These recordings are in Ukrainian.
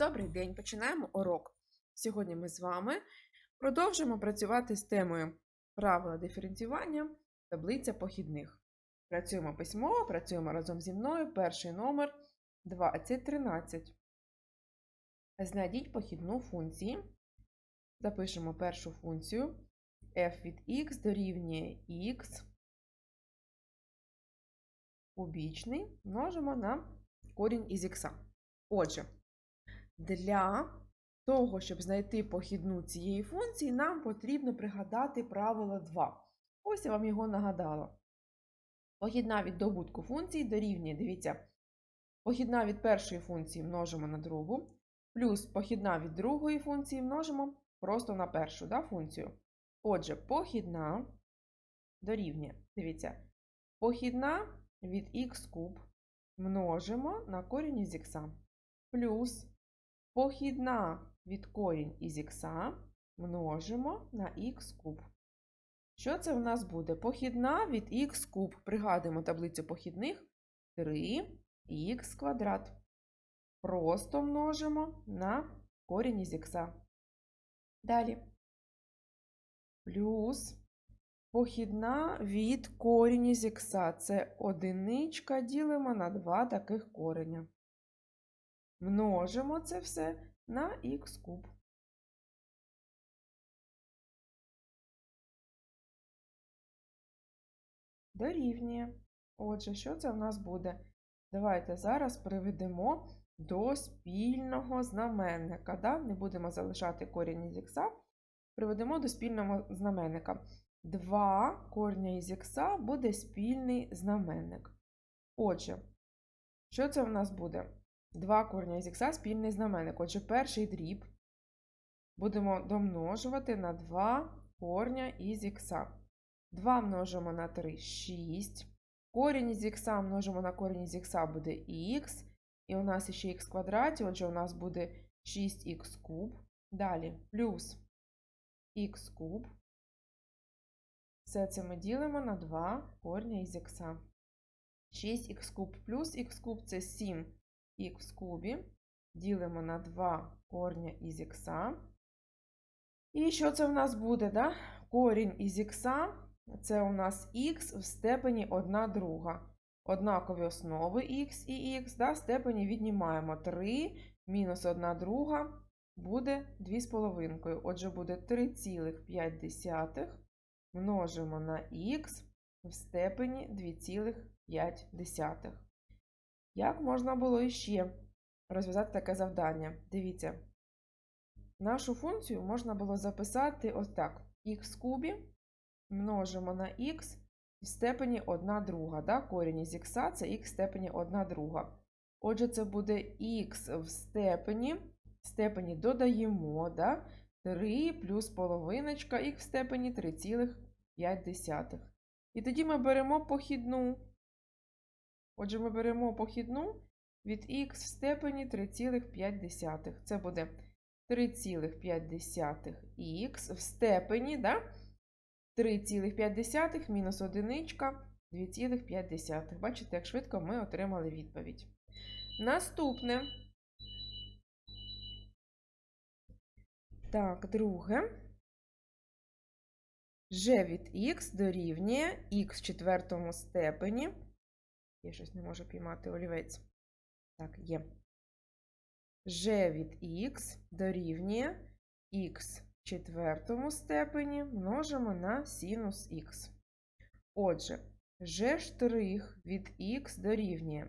Добрий день, починаємо урок. Сьогодні ми з вами продовжимо працювати з темою правила диференціювання, таблиця похідних. Працюємо письмово, працюємо разом зі мною. Перший номер 2013. Знайдіть похідну функції. Запишемо першу функцію f від x дорівнює x кубічний множимо на корінь із х. Отже, для того, щоб знайти похідну цієї функції, нам потрібно пригадати правило 2. Ось я вам його нагадала. Похідна від добутку функції дорівнює, дивіться, похідна від першої функції множимо на другу, плюс похідна від другої функції множимо просто на першу да, функцію. Отже, похідна дорівнює, дивіться, похідна від х куб множимо на корінь із х, плюс похідна від корінь із х множимо на х куб. Що це в нас буде? Похідна від х куб. Пригадуємо таблицю похідних 3х квадрат. Просто множимо на корінь із х. Далі. Плюс похідна від корінь із х. Це одиничка ділимо на два таких кореня. Множимо це все на х куб. Дорівнює. Отже, що це в нас буде? Давайте зараз приведемо до спільного знаменника. Да? Не будемо залишати корінь із х, приведемо до спільного знаменника. 2 корня із х буде спільний знаменник. Отже, що це в нас буде? 2 корня х спільний знаменник. Отже, перший дріб будемо домножувати на 2 корня із х. 2 множимо на 3 6. Корінь із х множимо на корінь із х буде х. І у нас ще х квадраті, отже, у нас буде 6х куб. Далі плюс х куб. Все це ми ділимо на 2 корня із х. 6х куб плюс х куб це 7х в кубі. Ділимо на 2 корня із х. І що це в нас буде? Да? Корінь із х це у нас х в степені 1 друга. Однакові основи х і х, да? степені віднімаємо 3 мінус 1 друга буде 2,5. Отже, буде 3,5 множимо на х в степені 2,5. Як можна було іще розв'язати таке завдання? Дивіться, нашу функцію можна було записати ось так: х кубі множимо на х в степені 1 друга. Да? Корінь із х це х в степені 1 друга. Отже, це буде х в степені, в степені додаємо да? 3 плюс половиночка х в степені 3,5. І тоді ми беремо похідну. Отже, ми беремо похідну від х в степені 3,5. Це буде 3,5х в степені, да? 3,5 мінус одиничка 2,5. Бачите, як швидко ми отримали відповідь. Наступне. Так, друге. G від х дорівнює х в четвертому степені. Я щось не можу піймати олівець. Так, є. G від х дорівнює х четвертому степені множимо на синус х. Отже, g' від х дорівнює.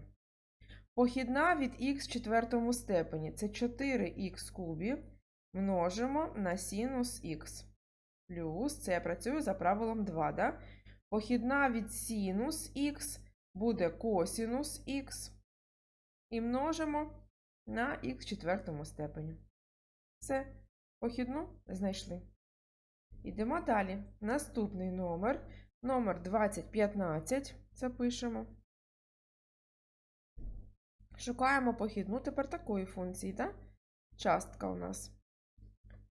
Похідна від х в четвертому степені це 4х кубі множимо на синус х. Плюс, це я працюю за правилом 2. Да? Похідна від синус х буде косінус х. І множимо на х в четвертому степені. Все, похідну знайшли. Йдемо далі. Наступний номер. Номер 2015. Запишемо. Шукаємо похідну тепер такої функції, так? Частка у нас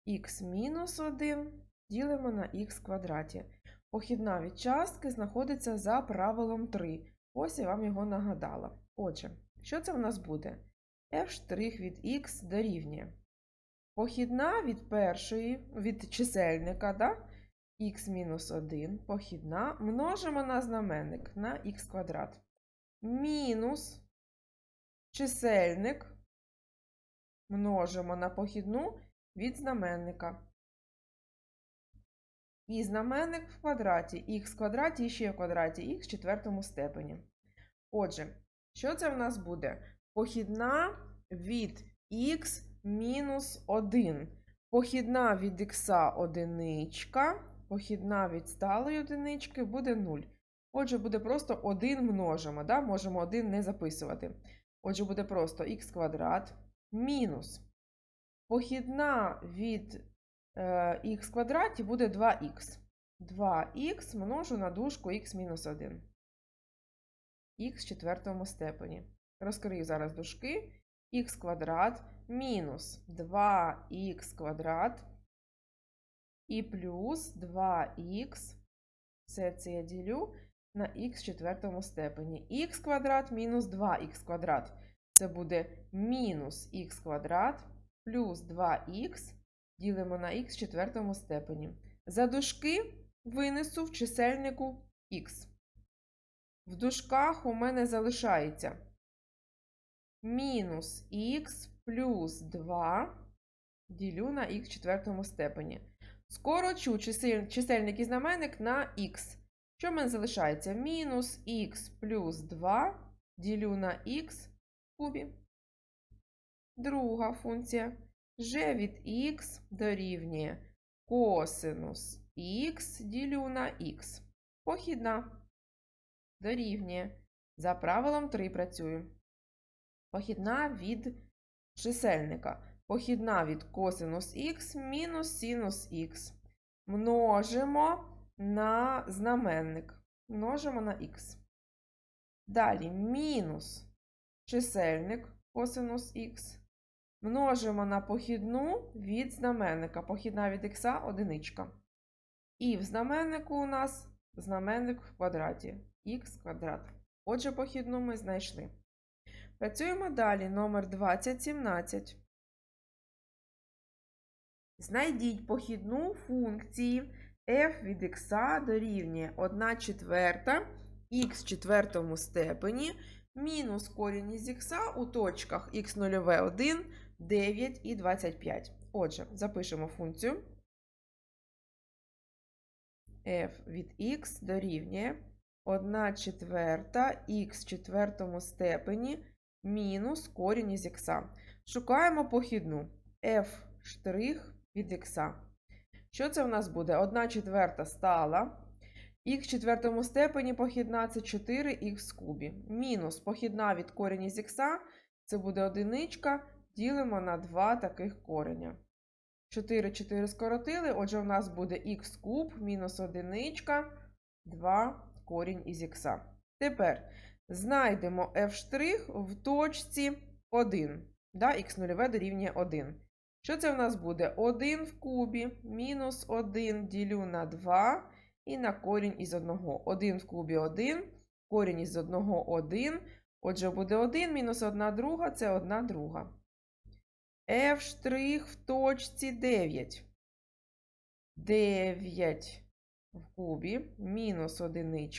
х мінус 1 ділимо на х квадраті. Похідна від частки знаходиться за правилом 3. Ось я вам його нагадала. Отже, що це в нас буде? f' від х дорівнює. Похідна від першої, від чисельника, да? х-1 похідна, множимо на знаменник на х квадрат. Мінус чисельник множимо на похідну від знаменника. І знаменник в квадраті х в квадраті і ще в квадраті х в четвертому степені. Отже, що це в нас буде? Похідна від х мінус 1. Похідна від х одиничка, похідна від сталої одинички буде 0. Отже, буде просто 1 множимо. Да? Можемо 1 не записувати. Отже, буде просто х квадрат мінус. Похідна від х квадраті буде 2х. 2х множу на дужку х мінус 1. х в четвертому степені. Розкрию зараз дужки. х квадрат мінус 2х квадрат і плюс 2х. Все це я ділю на х в четвертому степені. х квадрат мінус 2х квадрат. Це буде мінус х квадрат плюс 2х ділимо на х в четвертому степені. За дужки винесу в чисельнику х. В дужках у мене залишається мінус х плюс 2 ділю на х в четвертому степені. Скорочу чисель- чисельник і знаменник на х. Що в мене залишається? Мінус х плюс 2 ділю на х в кубі. Друга функція. G від х дорівнює косинус х ділю на х. Похідна дорівнює. За правилом 3 працюю. Похідна від чисельника. Похідна від косинус х мінус синус х. Множимо на знаменник. Множимо на х. Далі мінус чисельник косинус х. Множимо на похідну від знаменника. Похідна від х одиничка. І в знаменнику у нас знаменник в квадраті х квадрат. Отже, похідну ми знайшли. Працюємо далі. Номер 2017. Знайдіть похідну функції f від x дорівнює 1 четверта х в четвертому степені мінус корінь із х у точках х0 1, 9 і 25. Отже, запишемо функцію f від x дорівнює 1 четверта х четвертому степені мінус корінь із х. Шукаємо похідну f' від х. Що це в нас буде? 1 четверта стала. Х в четвертому степені похідна це 4х в кубі. Мінус похідна від корінь із х, це буде одиничка, ділимо на 2 таких кореня. 4 4 скоротили, отже, у нас буде х куб мінус одиничка, 2 корінь із х. Тепер знайдемо f' в точці 1. Да, х0 дорівнює 1. Що це в нас буде? 1 в кубі мінус 1 ділю на 2 і на корінь із 1. 1 в кубі 1, корінь із 1 1. Отже, буде 1 мінус 1 друга це 1 друга. F' в точці 9. 9 в кубі мінус 1.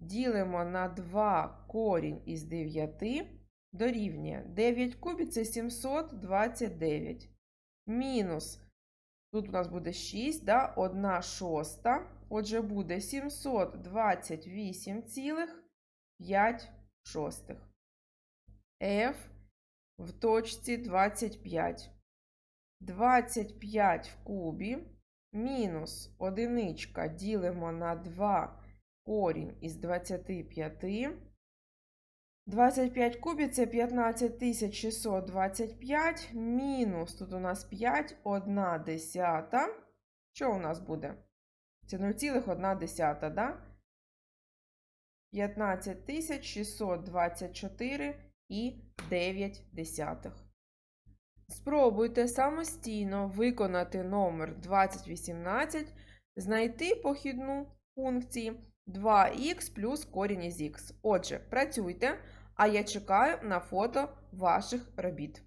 Ділимо на 2 корінь із 9 дорівнює 9 в кубі це 729. Мінус, тут у нас буде 6, да? 1 шоста. Отже, буде 728,5 шостих. F в точці 25. 25 в кубі мінус одиничка ділимо на 2 корінь із 25. 25 кубів це 15625 мінус, тут у нас 5, 1 десята. Що у нас буде? Це 0,1, да? 15624 і 9 десятих. Спробуйте самостійно виконати номер 2018, знайти похідну функції 2х плюс корінь із х. Отже, працюйте, А я чекаю на фото ваших робіт.